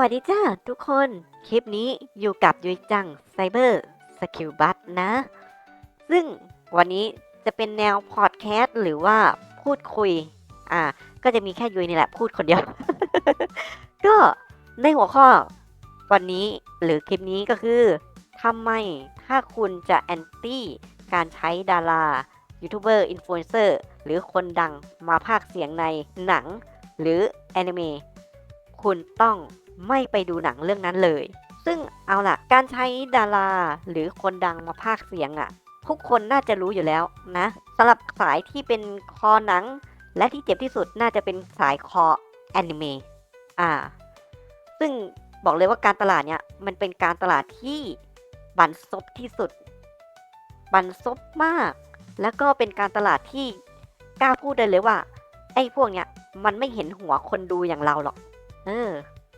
วัสดีจ้าทุกคน คลิปนี้อยู่กับยุยจังไซเบอร์สกิลบัตนะ ซึ่งวันนี้จะเป็นแนวพอดแคสต์หรือว่าพูดคุย อ่า ก็จะมีแค่ยุยนี่แหละพูดคนเดียว ก็ในหัวข้อวันนี้หรือคลิปนี้ก็คือทำไมถ้าคุณจะแอนตี้การใช้ดารายูทูบเบอร์อินฟลูเอนเซอร์หรือคนดังมาพากย์เสียงในหนัง หรือแอนิเมะคุณต้อง ไม่ไปดูหนังเรื่องนั้นเลย ซึ่งเอาล่ะ การใช้ดาราหรือคนดังมาพากเสียงอะ่ะ ทุกคนน่าจะรู้อยู่แล้วนะสำหรับสายที่เป็นคอหนัง และที่เจ็บที่สุดน่าจะเป็นสายคอแอนิเมะอ่า ซึ่งบอกเลยว่าการตลาดเนี่ยมันเป็นการตลาดที่บันซบที่สุด บันซบมาก แล้วก็เป็นการตลาดที่กล้าพูดได้เลยว่า ไอ้พวกเนี้ยมันไม่เห็นหัวคนดูอย่างเราหรอก เออ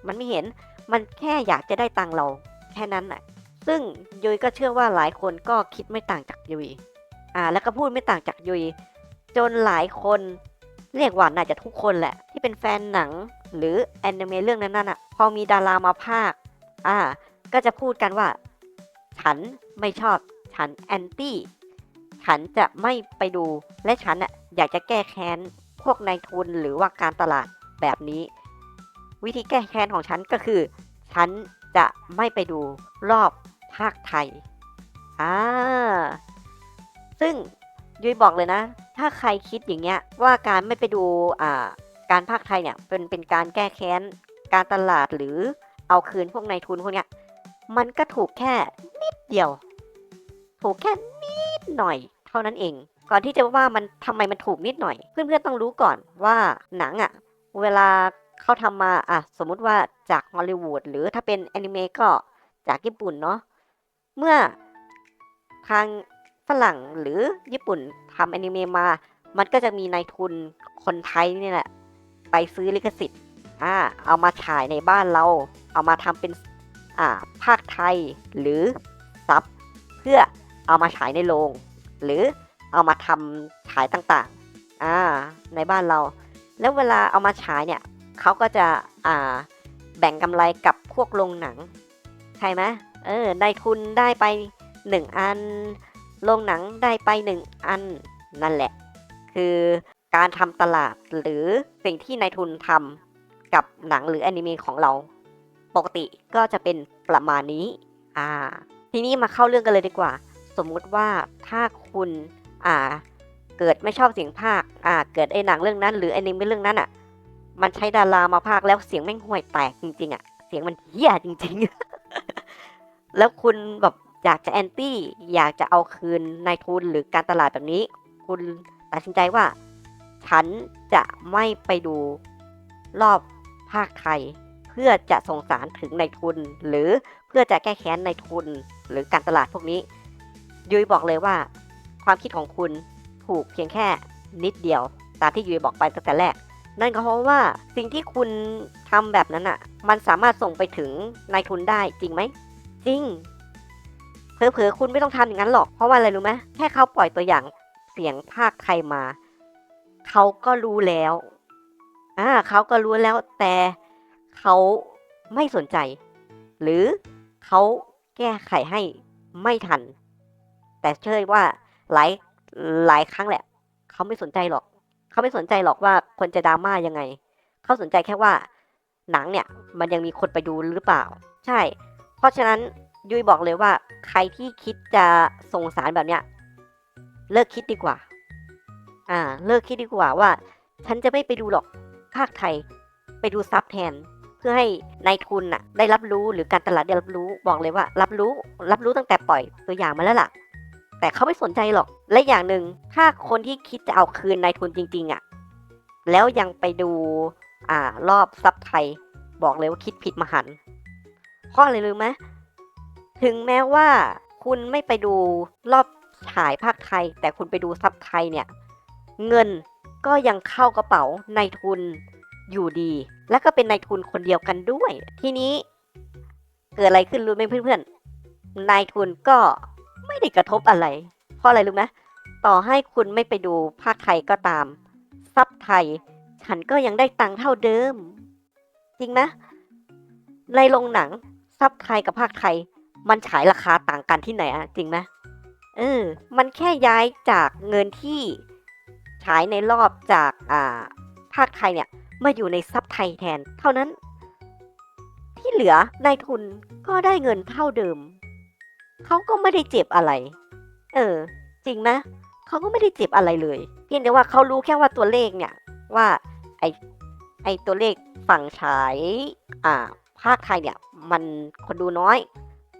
มันไม่เห็น มันแค่อยากจะได้ตังเราแค่นั้นน่ะ ซึ่งยุยก็เชื่อว่าหลายคนก็คิดไม่ต่างจากยุย อ่า แล้วก็พูดไม่ต่างจากยุย จนหลายคนเรียกว่าน่าจะทุกคนแหละ ที่เป็นแฟนหนังหรือแอนิเมะเรื่องนั้นๆอะ พอมีดารามาพากย์อ่า ก็จะพูดกันว่า ฉันไม่ชอบ ฉันแอนตี้ฉันจะไม่ไปดูและฉันอะอยากจะแก้แค้นพวกนายทุนหรือว่าการตลาดแบบนี้ วิธีแก้แค้นของฉันก็คือ ฉันจะไม่ไปดูรอบภาคไทย อ่า ซึ่งยุ้ยบอกเลยนะ ถ้าใครคิดอย่างเงี้ย ว่าการไม่ไปดูอ่าการภาคไทยเนี่ยเป็นเป็นการแก้แค้น การตลาดหรือเอาคืนพวกนายทุนพวกเนี้ย มันก็ถูกแค่นิดเดียว ถูกแค่นิดหน่อย เท่านั้นเอง ก่อนที่จะว่ามันทำไมมันถูกนิดหน่อย เพื่อนๆต้องรู้ก่อนว่าหนังอะ่ะ เวลา เขาทำมาอะสมมุติว่าจากฮอลลีวูดหรือถ้าเป็นแอนิเมะก็จากญี่ปุ่นเนาะเมื่อทางฝรั่งหรือญี่ปุ่นทำแอนิเมะมา มันก็จะมีนายทุนคนไทยนี่แหละ ไปซื้อลิขสิทธิ์อ่าเอามาฉายในบ้านเรา เอามาทำเป็นอ่าภาคไทยหรือซับเพื่อเอามาฉายในโรงหรือเอามาทำฉายต่างๆอ่าในบ้านเรา แล้วเวลาเอามาฉายเนี่ย เขาก็จะแบ่งกำไรกับพวกโรงหนัง ใช่ไหมเออได้ทุนได้ไปหนึ่งอันโรงหนังได้ไปหนึ่งอันนั่นแหละ คือการทำตลาดหรือสิ่งที่นายทุนทำกับหนังหรือแอนิเมะของเรา ปกติก็จะเป็นประมาณนี้อ่าทีนี้มาเข้าเรื่องกันเลยดีกว่า สมมุติว่าถ้าคุณอ่าเกิดไม่ชอบเสียงภาคอ่าเกิดไอ้หนังเรื่องนั้น หรือแอนิเมะเรื่องนั้นอะ มันใช้ดารามาภาคแล้วเสียงแม่งห่วยแตกจริงๆอะเสียงมันเหี้ยจริง ๆ แล้วคุณแบบอยากจะแอนตี้อยากจะเอาคืนนายทุนหรือการตลาดแบบนี้ คุณตัดสินใจว่า ฉันจะไม่ไปดูรอบภาคไทย เพื่อจะส่งสารถึงนายทุน หรือเพื่อจะแก้แค้นนายทุนหรือการตลาดพวกนี้ ยุ้ยบอกเลยว่า ความคิดของคุณถูกเพียงแค่นิดเดียว ตามที่ยุ้ยบอกไปตั้งแต่แรก นั่นก็เพราะว่าสิ่งที่คุณทำแบบนั้นอะ มันสามารถส่งไปถึงนายทุนได้จริงไหมจริงเผลอๆคุณไม่ต้องทำอย่างนั้นหรอกเพราะว่าอะไรรู้ไหมแค่เขาปล่อยตัวอย่างเสียงภาคไทยมา เขาก็รู้แล้วอ่าเขาก็รู้แล้วแต่เขาไม่สนใจ หรือเขาแก้ไขให้ไม่ทัน แต่เชื่อว่าหลายหลายครั้งแหละ เขาไม่สนใจหรอก เขาไม่สนใจหรอกว่าคนจะดราม่ายังไง เขาสนใจแค่ว่าหนังเนี่ยมันยังมีคนไปดูหรือเปล่า ใช่ เพราะฉะนั้นยุ้ยบอกเลยว่า ใครที่คิดจะส่งสารแบบเนี้ยเลิกคิดดีกว่า อ่า เลิกคิดดีกว่าว่า ฉันจะไม่ไปดูหรอกภาคไทย ไปดูซับแทน เพื่อให้นายทุนน่ะ ได้รับรู้หรือการตลาดได้รับรู้บอกเลยว่า รับรู้ รับรู้ตั้งแต่ปล่อยตัวอย่างมาแล้วล่ะ แต่เขาไม่สนใจหรอก และอย่างหนึ่งถ้าคนที่คิดจะเอาคืนนายทุนจริง ๆอะ แล้วยังไปดูอ่ารอบซับไทย บอกเลยว่าคิดผิดมหันต์เพราะอะไรรู้ไหมถึงแม้ว่าคุณไม่ไปดูรอบฉายภาคไทย แต่คุณไปดูซับไทยเนี่ย เงินก็ยังเข้ากระเป๋านายทุนอยู่ดี และก็เป็นนายทุนคนเดียวกันด้วย ทีนี้เกิดอะไรขึ้นรู้ไหมเพื่อนๆนายทุนก็ ไม่ได้กระทบอะไร เพราะอะไรรู้ไหมต่อให้คุณไม่ไปดูภาคไทยก็ตาม ซับไทย ฉันก็ยังได้ตังค์เท่าเดิม จริงไหมในโรงหนัง ซับไทยกับภาคไทย มันฉายราคาต่างกันที่ไหนอะจริงไหมเออ มันแค่ย้ายจากเงินที่ฉายในรอบจากอ่าภาคไทยเนี่ยมาอยู่ในซับไทยแทน เท่านั้น ที่เหลือนายทุนก็ได้เงินเท่าเดิม เขาก็ไม่ได้เจ็บอะไร เออ จริงไหมเขาก็ไม่ได้เจ็บอะไรเลย เพียงแต่ว่าเขารู้แค่ว่าตัวเลขเนี่ย ว่าไอไอตัวเลขฝั่งฉายอ่าภาคไทยเนี่ย มันคนดูน้อย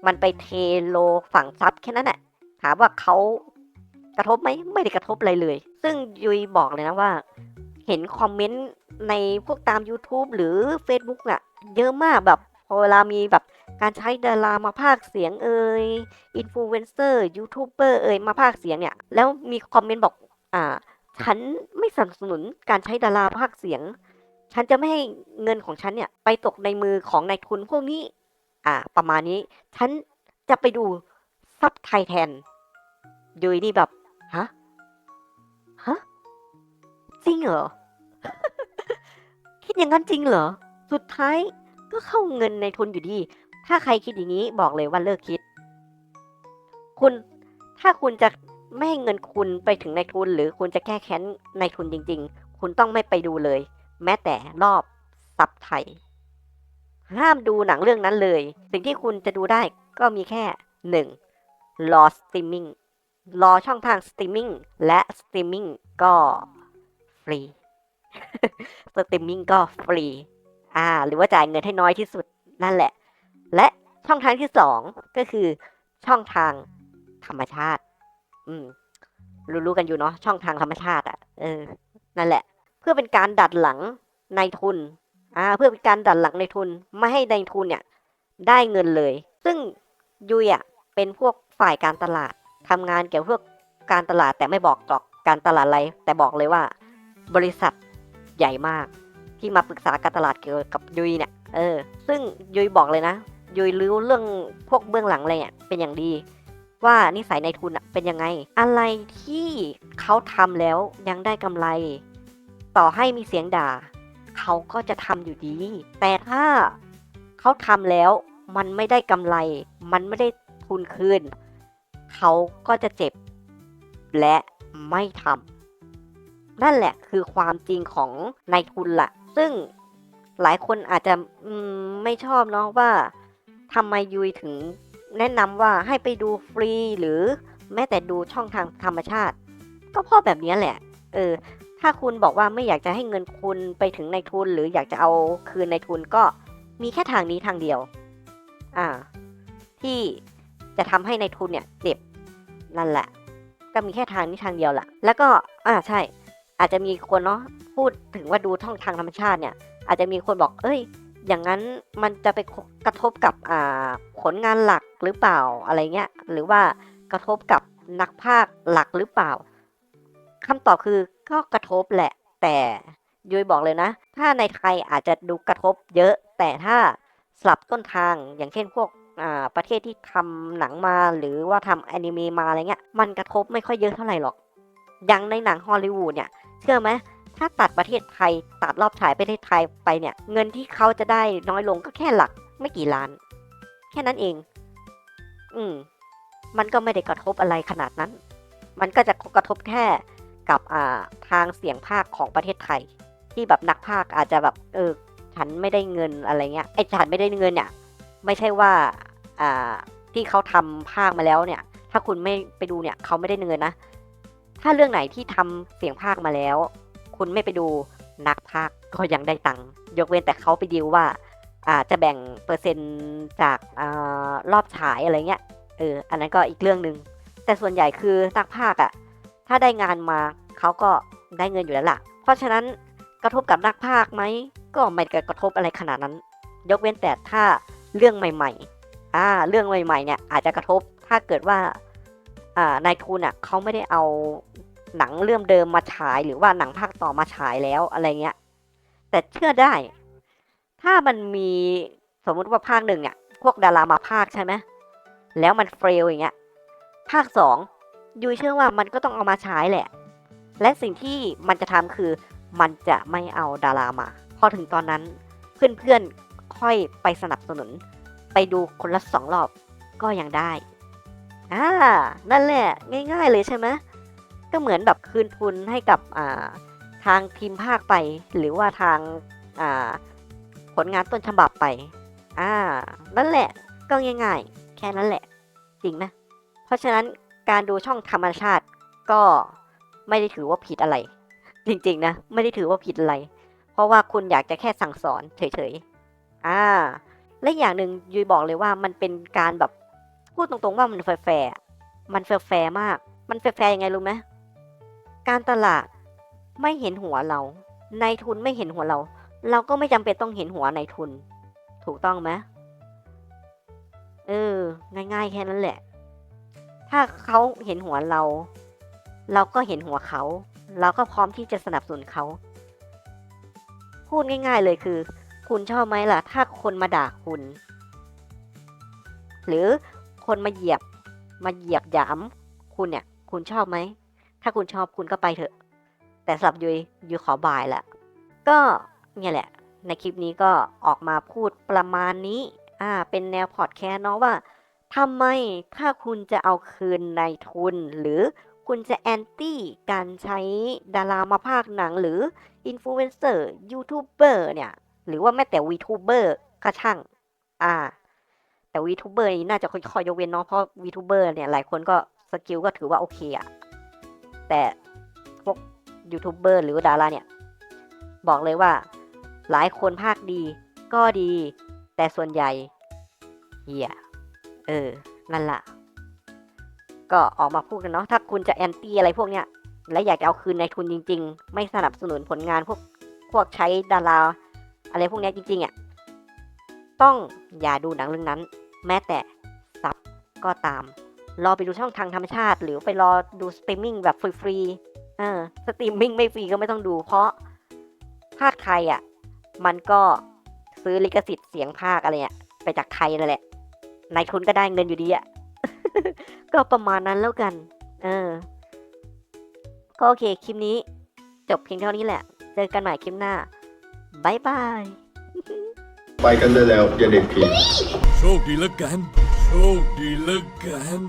มันไปเทโลฝั่งซับแค่นั้นแหละถามว่าเขากระทบไหมไม่ได้กระทบอะไรเลย ซึ่งยุยบอกเลยนะว่า เห็นคอมเมนต์ในพวกตาม YouTube หรือ Facebook อะเยอะมากแบบ พอเวลามีแบบการใช้ดารามาพากเสียงเอ่ยอินฟลูเอนเซอร์ยูทูบเบอร์เอ่ยมาพากเสียงเนี่ย แล้วมีคอมเมนต์บอกอ่าฉันไม่สนับสนุนการใช้ดาราพากเสียง ฉันจะไม่ให้เงินของฉันเนี่ยไปตกในมือของนายทุนพวกนี้ อ่า ประมาณนี้ ฉันจะไปดูซับไทยแทนยุยนี่แบบฮะฮะจริงเหรอ คิดอย่างนั้นจริงเหรอ สุดท้าย ก็เข้าเงินในทุนอยู่ดี ถ้าใครคิดอย่างนี้บอกเลยว่าเลิกคิด คุณถ้าคุณจะไม่ให้เงินคุณไปถึงในทุน หรือคุณจะแก้แค้นในทุนจริง ๆ คุณต้องไม่ไปดูเลย แม้แต่รอบซับไทย ห้ามดูหนังเรื่องนั้นเลย สิ่งที่คุณจะดูได้ก็มีแค่หนึ่งรอสตรีมมิ่งรอช่องทางสตรีมมิ่งและสตรีมมิ่งก็ฟรี สตรีมมิ่งก็ฟรี อ่า หรือว่าจ่ายเงินให้น้อยที่สุดนั่นแหละ และช่องทางที่สองก็คือช่องทางธรรมชาติ อืม รู้ๆกันอยู่เนาะช่องทางธรรมชาติ อะ เออ นั่นแหละ เพื่อเป็นการดัดหลังในทุน อ่า เพื่อเป็นการดัดหลังในทุน ไม่ให้ในทุนเนี่ย ได้เงินเลย ซึ่งยุยอะเป็นพวกฝ่ายการตลาดทำงานเกี่ยวกับการตลาดแต่ไม่บอกหรอกการตลาดอะไร แต่บอกเลยว่า บริษัทใหญ่มาก ที่มาปรึกษาการตลาดเกี่ยวกับยุยเนี่ยเออซึ่งยุยบอกเลยนะ ยุยรู้เรื่องพวกเบื้องหลังอะไรเนี่ยเป็นอย่างดี ว่านิสัยในทุนเป็นยังไง อะไรที่เขาทำแล้วยังได้กำไร ต่อให้มีเสียงด่า เขาก็จะทำอยู่ดี แต่ถ้าเขาทำแล้วมันไม่ได้กำไร มันไม่ได้ทุนคืน เขาก็จะเจ็บ และไม่ทำนั่นแหละคือความจริงของในทุนละ ซึ่งหลายคนอาจจะไม่ชอบเนาะว่าทำไมยุยถึงแนะนำว่าให้ไปดูฟรีหรือแม้แต่ดูช่องทางธรรมชาติ ก็เพราะแบบนี้แหละ เออ ถ้าคุณบอกว่าไม่อยากจะให้เงินคุณไปถึงในทุน หรืออยากจะเอาคืนในทุนก็มีแค่ทางนี้ทางเดียว อ่า ที่จะทำให้ในทุนเนี่ยเจ็บนั่นแหละ ก็มีแค่ทางนี้ทางเดียวแหละแล้วก็อ่าใช่ อาจจะมีคนเนาะพูดถึงว่าดูท่องทางธรรมชาติเนี่ย อาจจะมีคนบอก เอ้ย อย่างนั้นมันจะไปกระทบกับผลงานหลักหรือเปล่าอะไรเงี้ยหรือว่ากระทบกับนักภาคหลักหรือเปล่าคำตอบคือก็กระทบแหละ แต่ยุ้ยบอกเลยนะ ถ้าในไทยอาจจะดูกระทบเยอะ แต่ถ้าสลับต้นทางอย่างเช่นพวกประเทศที่ทำหนังมาหรือว่าทำแอนิเมะมาอะไรเงี้ยมันกระทบไม่ค่อยเยอะเท่าไหร่หรอก อย่างในหนังฮอลลีวูดเนี่ยเชื่อไหมถ้าตัดประเทศไทยตัดรอบฉายประเทศไทยไปเนี่ย เงินที่เขาจะได้น้อยลงก็แค่หลักไม่กี่ล้าน แค่นั้นเอง อืม มันก็ไม่ได้กระทบอะไรขนาดนั้น มันก็จะกระทบแค่กับอ่าทางเสียงภาคของประเทศไทย ที่แบบนักภาคอาจจะแบบ เออ ฉันไม่ได้เงินอะไรเงี้ยไอ้ฉันไม่ได้เงินเนี่ย ไม่ใช่ว่า อ่าที่เขาทำภาคมาแล้วเนี่ย ถ้าคุณไม่ไปดูเนี่ย เขาไม่ได้เงินนะ ถ้าเรื่องไหนที่ทำเสียงภาคมาแล้ว คุณไม่ไปดูนักภาคก็ยังได้ตังค์ยกเว้นแต่เขาไปดีลว่าอาจะแบ่งเปอร์เซ็นต์จากอรอบฉายอะไรเงี้ยเอออันนั้นก็อีกเรื่องหนึ่งแต่ส่วนใหญ่คือนักภาคอะถ้าได้งานมาเขาก็ได้เงินอยู่แล้วล่ะ เพราะฉะนั้นกระทบกับนักภาคไหมก็ไม่ได้กระทบอะไรขนาดนั้น ยกเว้นแต่ถ้าเรื่องใหม่ ๆอ่าเรื่องใหม่ๆเนี่ยอาจจะกระทบถ้าเกิดว่า นายทุนอะเขาไม่ได้เอาหนังเรื่องเดิมมาฉายหรือว่าหนังภาคต่อมาฉายแล้วอะไรเงี้ย แต่เชื่อได้ ถ้ามันมีสมมุติว่าภาคหนึ่งเนี่ยพวกดารามาภาคใช่ไหมแล้วมันเฟลอย่างเงี้ยภาคสองยูเชื่อว่ามันก็ต้องเอามาฉายแหละ และสิ่งที่มันจะทำคือมันจะไม่เอาดารามา พอถึงตอนนั้นเพื่อนๆค่อยไปสนับสนุน ไปดูคนละสองรอบก็ยังได้ อ่า นั่นแหละ ง่ายๆเลยใช่ไหมก็เหมือนแบบคืนทุนให้กับอ่าทางทีมภาคไป หรือว่าทางอ่าผลงานต้นฉบับไป อ่า นั่นแหละ ก็ง่ายๆ แค่นั้นแหละ จริงไหมเพราะฉะนั้นการดูช่องธรรมชาติก็ไม่ได้ถือว่าผิดอะไร จริงๆนะ ไม่ได้ถือว่าผิดอะไร เพราะว่าคุณอยากจะแค่สั่งสอนเฉยๆ อ่า และอย่างหนึ่งยุยบอกเลยว่ามันเป็นการแบบ พูดตรงๆว่ามันแฟร์มันแฟร์มาก มันแฟร์ยังไงรู้ไหมการตลาดไม่เห็นหัวเรานายทุนไม่เห็นหัวเรา เราก็ไม่จำเป็นต้องเห็นหัวนายทุน ถูกต้องไหมเออ ง่ายๆแค่นั้นแหละ ถ้าเขาเห็นหัวเรา เราก็เห็นหัวเขา เราก็พร้อมที่จะสนับสนุนเขา พูดง่าย ๆเลยคือ คุณชอบไหมล่ะ ถ้าคนมาด่าคุณ หรือ คนมาเหยียบ มาเหยียบหยาม คุณเนี่ย คุณชอบไหม ถ้าคุณชอบคุณก็ไปเถอะ แต่สำหรับยุยยุยขอบายแหละ ก็เนี่ยแหละ ในคลิปนี้ก็ออกมาพูดประมาณนี้ อ่า เป็นแนวพอดแคสต์เนาะว่าทำไมถ้าคุณจะเอาคืนในทุน หรือคุณจะแอนตี้การใช้ดารามาพากย์หนัง หรืออินฟลูเอนเซอร์ยูทูบเบอร์เนี่ย หรือว่าแม้แต่วีทูเบอร์ก็ช่าง อ่า แต่วีทูเบอร์นี่น่าจะค่อยๆยกเว้นเนาะเพราะวีทูเบอร์เนี่ยหลายคนก็สกิลก็ถือว่าโอเคอะแต่พวกยูทูบเบอร์หรือดาราเนี่ย บอกเลยว่า หลายคนภาคดีก็ดี แต่ส่วนใหญ่เหี้ยเออ นั่นละก็ออกมาพูดกันเนาะถ้าคุณจะแอนตี้อะไรพวกเนี้ย และอยากจะเอาคืนในทุนจริง ๆ ไม่สนับสนุนผลงานพวกพวกใช้ดาราอะไรพวกเนี้ยจริงๆอะต้องอย่าดูหนังเรื่องนั้น แม้แต่ซับก็ตาม รอไปดูช่องทางธรรมชาติ หรือไปรอดูสตรีมมิ่งแบบฟรีๆเออสตรีมมิ่งไม่ฟรีก็ไม่ต้องดู เพราะภาคไทยอะ มันก็ซื้อลิขสิทธิ์เสียงภาคอะไรเนี่ยไปจากไทยนั่นแหละนายทุนก็ได้เงินอยู่ดีอะ ก็ประมาณนั้นแล้วกัน เออ ก็โอเค คลิปนี้ จบเพียงเท่านี้แหละ เจอกันใหม่คลิปหน้าบายบาย ไปกันได้แล้วอย่าเด็กผี โชคดีแล้วกัน โชคดีแล้วกัน